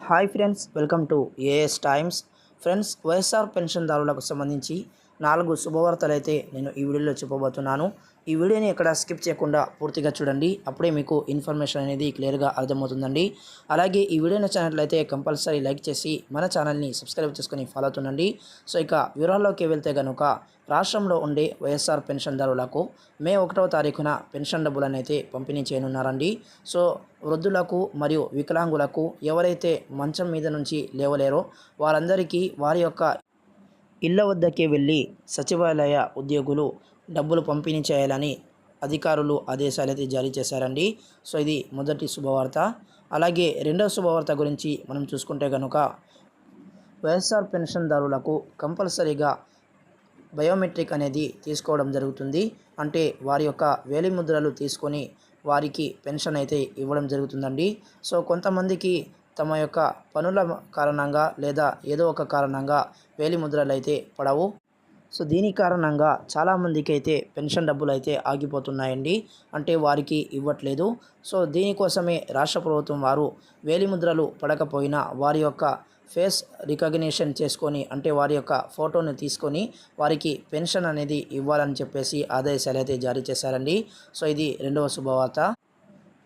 Hi friends welcome to AS times friends YSR పెన్షన్దారులకు సంబంధించి నాలుగు శుభవార్తలు అయితే నేను ఈ వీడియోలో చెప్పబోతున్నాను. ఈ వీడియోని ఎక్కడ స్కిప్ చేయకుండా పూర్తిగా చూడండి. అప్పుడే మీకు ఇన్ఫర్మేషన్ అనేది క్లియర్గా అర్థమవుతుందండి. అలాగే ఈ వీడియో నచ్చినట్లయితే కంపల్సరీ లైక్ చేసి మన ఛానల్ని సబ్స్క్రైబ్ చేసుకొని ఫాలో అవుతుండండి. సో ఇక వివరాల్లోకి వెళ్తే కనుక రాష్ట్రంలో ఉండే వైఎస్ఆర్ పెన్షన్దారులకు మే ఒకటవ తారీఖున పెన్షన్ డబ్బులను అయితే పంపిణీ చేయనున్నారండి. సో వృద్ధులకు మరియు వికలాంగులకు ఎవరైతే మంచం మీద నుంచి లేవలేరో వారందరికీ వారి యొక్క ఇళ్ళ వద్దకే వెళ్ళి సచివాలయ ఉద్యోగులు డబ్బులు పంపిణీ చేయాలని అధికారులు ఆదేశాలు అయితే జారీ చేశారండి. సో ఇది మొదటి శుభవార్త. అలాగే రెండవ శుభవార్త గురించి మనం చూసుకుంటే కనుక వైఎస్ఆర్ పెన్షన్దారులకు కంపల్సరీగా బయోమెట్రిక్ అనేది తీసుకోవడం జరుగుతుంది. అంటే వారి యొక్క వేలిముద్రలు తీసుకొని వారికి పెన్షన్ అయితే ఇవ్వడం జరుగుతుందండి. సో కొంతమందికి తమ యొక్క పనుల కారణంగా లేదా ఏదో ఒక కారణంగా వేలిముద్రలు అయితే పడవు. సో దీని కారణంగా చాలామందికి అయితే పెన్షన్ డబ్బులు అయితే ఆగిపోతున్నాయండి. అంటే వారికి ఇవ్వట్లేదు. సో దీనికోసమే రాష్ట్ర ప్రభుత్వం వారు వేలిముద్రలు పడకపోయినా వారి యొక్క ఫేస్ రికగ్నిషన్ చేసుకొని అంటే వారి యొక్క ఫోటోని తీసుకొని వారికి పెన్షన్ అనేది ఇవ్వాలని చెప్పేసి ఆదేశాలు అయితే జారీ చేశారండి. సో ఇది రెండవ శుభవార్త.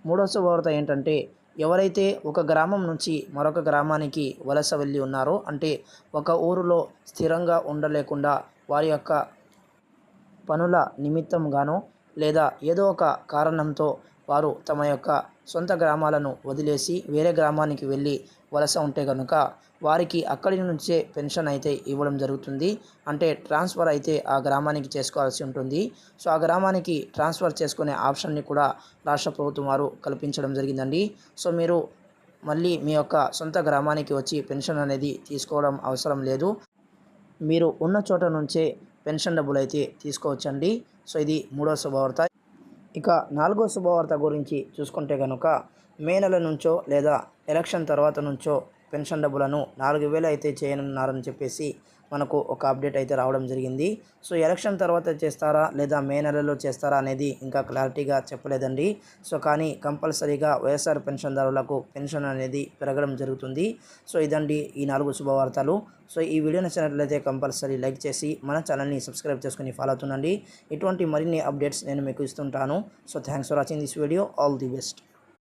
మూడవ శుభవార్త ఏంటంటే ఎవరైతే ఒక గ్రామం నుంచి మరొక గ్రామానికి వలస వెళ్ళి ఉన్నారో అంటే ఒక ఊరిలో స్థిరంగా ఉండలేకుండా వారి యొక్క పనుల నిమిత్తంగానో లేదా ఏదో ఒక కారణంతో వారు తమ యొక్క సొంత గ్రామాలను వదిలేసి వేరే గ్రామానికి వెళ్ళి వలస ఉంటే కనుక వారికి అక్కడి నుంచే పెన్షన్ అయితే ఇవ్వడం జరుగుతుంది. అంటే ట్రాన్స్ఫర్ అయితే ఆ గ్రామానికి చేసుకోవాల్సి ఉంటుంది. సో ఆ గ్రామానికి ట్రాన్స్ఫర్ చేసుకునే ఆప్షన్ని కూడా రాష్ట్ర ప్రభుత్వం వారు కల్పించడం జరిగిందండి. సో మీరు మళ్ళీ మీ యొక్క సొంత గ్రామానికి వచ్చి పెన్షన్ అనేది తీసుకోవడం అవసరం లేదు. మీరు ఉన్న చోట నుంచే పెన్షన్ డబ్బులు అయితే తీసుకోవచ్చండి. సో ఇది మూడో శుభవార్త. ఇక నాలుగో శుభవార్త గురించి చూసుకుంటే కనుక మే నెల నుంచో లేదా ఎలక్షన్ తర్వాత నుంచో పెన్షన్ డబ్బులను నాలుగు వేలు అయితే చేయనున్నారని చెప్పేసి మనకు ఒక అప్డేట్ అయితే రావడం జరిగింది. సో ఎలక్షన్ తర్వాత చేస్తారా లేదా మే నెలలో చేస్తారా అనేది ఇంకా క్లారిటీగా చెప్పలేదండి. సో కానీ కంపల్సరీగా వైఎస్ఆర్ పెన్షన్దారులకు పెన్షన్ అనేది పెరగడం జరుగుతుంది. సో ఇదండి ఈ నాలుగు శుభవార్తలు. సో ఈ వీడియో నచ్చినట్లయితే కంపల్సరీ లైక్ చేసి మన ఛానల్ని సబ్స్క్రైబ్ చేసుకుని ఫాలో అవుతుండండి. ఇటువంటి మరిన్ని అప్డేట్స్ నేను మీకు ఇస్తుంటాను. So thanks for watching this video. All the best.